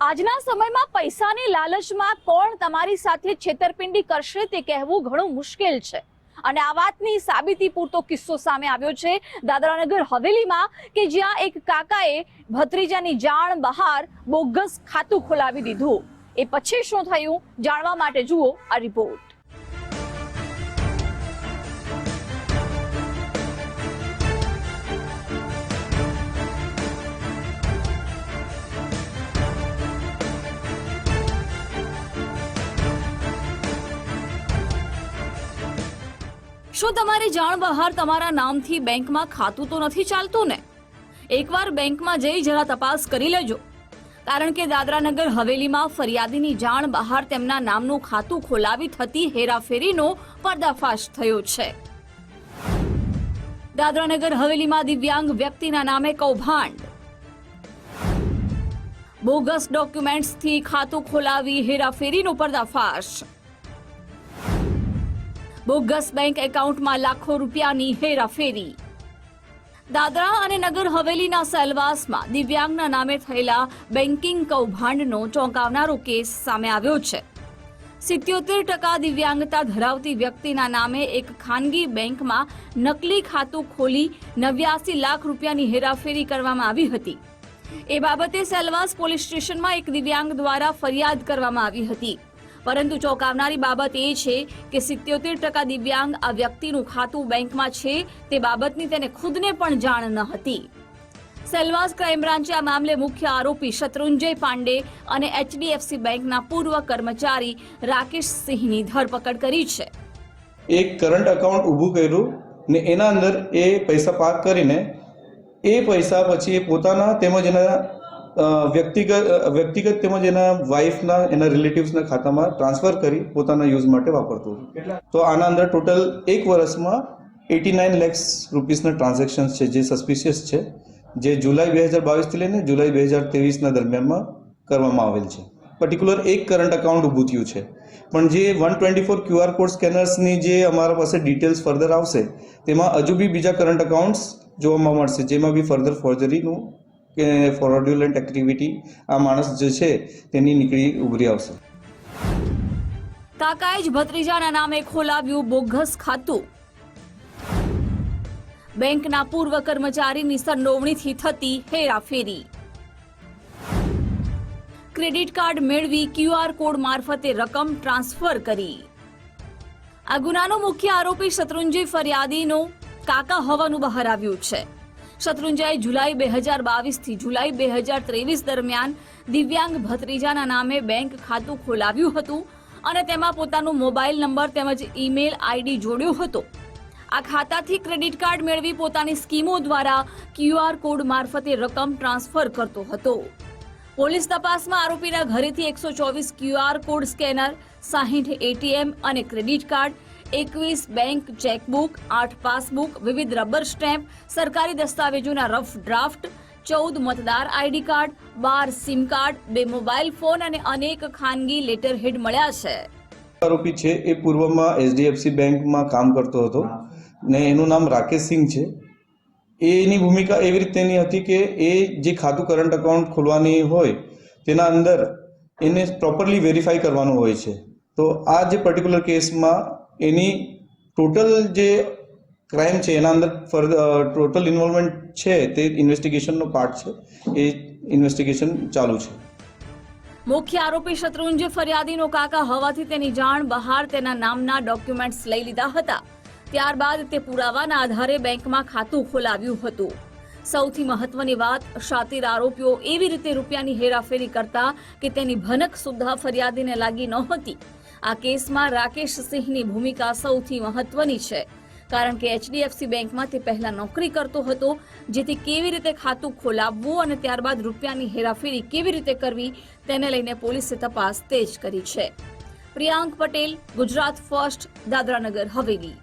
આજના સમયમાં પૈસાની લાલચમાં કોણ તમારી સાથે છેતરપિંડી કરશે તે કહેવું ઘણું મુશ્કેલ છે. અને આ વાતની સાબિતી પૂરતો કિસ્સો સામે આવ્યો છે દાદરાનગર હવેલીમાં કે જ્યાં એક કાકાએ ભત્રીજાની જાણ બહાર બોગસ ખાતું ખોલાવી દીધું. એ પછી શું થયું જાણવા માટે જુઓ આ રિપોર્ટ. શું તમારી જાણ બહાર તમારા નામથી બેંકમાં ખાતું તો નથી ચાલતું ને? એકવાર બેંકમાં જઈ જરા તપાસ કરી લેજો. કારણ કે દાદરાનગર હવેલીમાં ફરિયાદીની જાણ બહાર તેમના નામનું ખાતું ખોલાવી થતી હેરાફેરીનો પર્દાફાશ થયો છે. દાદરાનગર હવેલીમાં દિવ્યાંગ વ્યક્તિના નામે કૌભાંડ. બોગસ ડોક્યુમેન્ટ્સથી ખાતું ખોલાવી હેરાફેરીનો પર્દાફાશ. બોગસ બેંક એકાઉન્ટમાં લાખો રૂપિયાની હેરાફેરી. દાદરા અને નગર હવેલીના સેલવાસમાં દિવ્યાંગના નામે થયેલા બેન્કિંગ કૌભાંડનો ચોંકાવનારો કેસ સામે આવ્યો છે. સિત્યોતેર ટકા દિવ્યાંગતા ધરાવતી વ્યક્તિના નામે એક ખાનગી બેંકમાં નકલી ખાતું ખોલી નવ્યાસી લાખ રૂપિયાની હેરાફેરી કરવામાં આવી હતી. એ બાબતે સેલવાસ પોલીસ સ્ટેશનમાં એક દિવ્યાંગ દ્વારા ફરિયાદ કરવામાં આવી હતી. પરંતુ ચોંકાવનારી બાબત એ છે કે સિત્યોતેર ટકા દિવ્યાંગ આ વ્યક્તિનું ખાતું બેંકમાં છે, તે બાબતની તેને ખુદને પણ જાણ ન હતી. સેલવાસ ક્રાઇમ બ્રાન્ચે આ મામલે મુખ્ય આરોપી શત્રુંજય પાંડે અને એચડીએફસી બેંકના પૂર્વ કર્મચારી રાકેશ સિંહની ધરપકડ કરી છે. એક કરંટ અકાઉન્ટ ઊભું કર્યું ને એના અંદર એ પૈસા પાર્ક કરીને એ પૈસા પછી પોતાના તેમજ એના વ્યક્તિગત વ્યક્તિગત તેમજ એના વાઇફના એના રિલેટિવ્સના ખાતામાં ટ્રાન્સફર કરી પોતાના યુઝ માટે વાપરતું હતો. તો આના અંદર ટોટલ એક વર્ષમાં એટી નાઇન લેક્સ રૂપીસના ટ્રાન્ઝેક્શન્સ છે, જે સસ્પિશિયસ છે, જે જુલાઈ બે હજાર બાવીસથી લઈને જુલાઈ બે હજાર ત્રેવીસના દરમિયાનમાં કરવામાં આવેલ છે. પર્ટિક્યુલર એક કરંટ અકાઉન્ટ ઊભું થયું છે. પણ જે one twenty four QR code સ્કેનર્સની જે અમારા પાસે ડિટેલ્સ ફર્ધર આવશે, તેમાં હજુ બી બીજા કરંટ અકાઉન્ટ્સ જોવામાં મળશે, જેમાં બી ફર્ધર ફોર્જરીનું કે ફોર્ડ્યુલન્ટ એક્ટિવિટી આ માણસ જે છે તેની નીકળી ઉભરી આવશે. કાકાએ જ ભત્રીજાના નામે ખોલાવ્યું બોગસ ખાતું. બેંકના પૂર્વ કર્મચારીની સંડોવણીથી થતી હેરાફેરી. ક્રેડિટ કાર્ડ મેળવી ક્યુઆર કોડ મારફતે રકમ ટ્રાન્સફર કરી. આ ગુનાનો મુખ્ય આરોપી શત્રુંજય ફરિયાદીનો કાકા હોવાનું બહાર આવ્યું છે. શત્રુંજયે જુલાઈ બે હજાર બાવીસથી જુલાઈ બે હજાર ત્રેવીસ દરમિયાન દિવ્યાંગ ભત્રીજાના નામે બેંક ખાતું ખોલાવ્યું હતું અને તેમાં પોતાનો મોબાઈલ નંબર તેમજ ઈમેલ આઈડી જોડ્યો હતો. આ ખાતાથી ક્રેડિટ કાર્ડ મેળવી પોતાની સ્કીમો દ્વારા ક્યુઆર કોડ મારફતે રકમ ટ્રાન્સફર કરતો હતો. પોલીસ તપાસમાં આરોપીના ઘરેથી એકસો ચોવીસ ક્યુઆર કોડ સ્કેનર સાહીઠ એટીએમ અને ક્રેડિટ કાર્ડ, એકવીસ બેંક ચેકબુક, આઠ પાસબુક, વિવિધ રબર સ્ટેમ્પ, સરકારી દસ્તાવેજોના રફ ડ્રાફ્ટ, ચૌદ મતદાર આઈડી કાર્ડ, બાર સિમ કાર્ડ, બે મોબાઈલ ફોન અને અનેક ખાનગી લેટર હેડ મળ્યા છે. આરોપી છે, એ પૂર્વમાં એચડીએફસી બેંકમાં કામ કરતો હતો ને એનું નામ રાકેશ સિંહ છે. એની ભૂમિકા એવી રીતેની હતી કે એ જે ખાતું કરંટ એકાઉન્ટ ખોલવાની હોય તેના અંદર એને પ્રોપરલી વેરીફાઈ કરવાનું હોય છે. તો આ જે પર્ટિક્યુલર કેસમાં એની ટોટલ જે ક્રાઇમ છે, એના અંદર ટોટલ ઇન્વોલ્વમેન્ટ છે, તે ઇન્વેસ્ટિગેશનનો પાર્ટ છે. એ ઇન્વેસ્ટિગેશન ચાલુ છે. મુખ્ય આરોપી શત્રુંજય ફરિયાદીનો કાકા હોવાથી તેની જાણ બહાર તેના નામના ડોક્યુમેન્ટ્સ લઈ લીધા હતા. ત્યારબાદ તે પુરાવાના આધારે બેંકમાં ખાતું ખોલાવ્યું હતું. સૌથી મહત્વની વાત, શાતિર આરોપીઓ એવી રીતે રૂપિયાની હેરાફેરી કરતા કે તેની ભનક સુદ્ધા ફરિયાદીને લાગી નહોતી. આ કેસમાં રાકેશ સિંહની ભૂમિકા સૌથી મહત્વની છે. કારણ કે એચડીએફસી બેંકમાં તે પહેલા નોકરી કરતો હતો, જેથી કેવી રીતે ખાતું ખોલાવવું અને ત્યારબાદ રૂપિયાની હેરાફેરી કેવી રીતે કરવી, તેને લઈને પોલીસે તપાસ તેજ કરી છે. પ્રિયાંક પટેલ, ગુજરાત ફર્સ્ટ, દાદરાનગર હવેલી.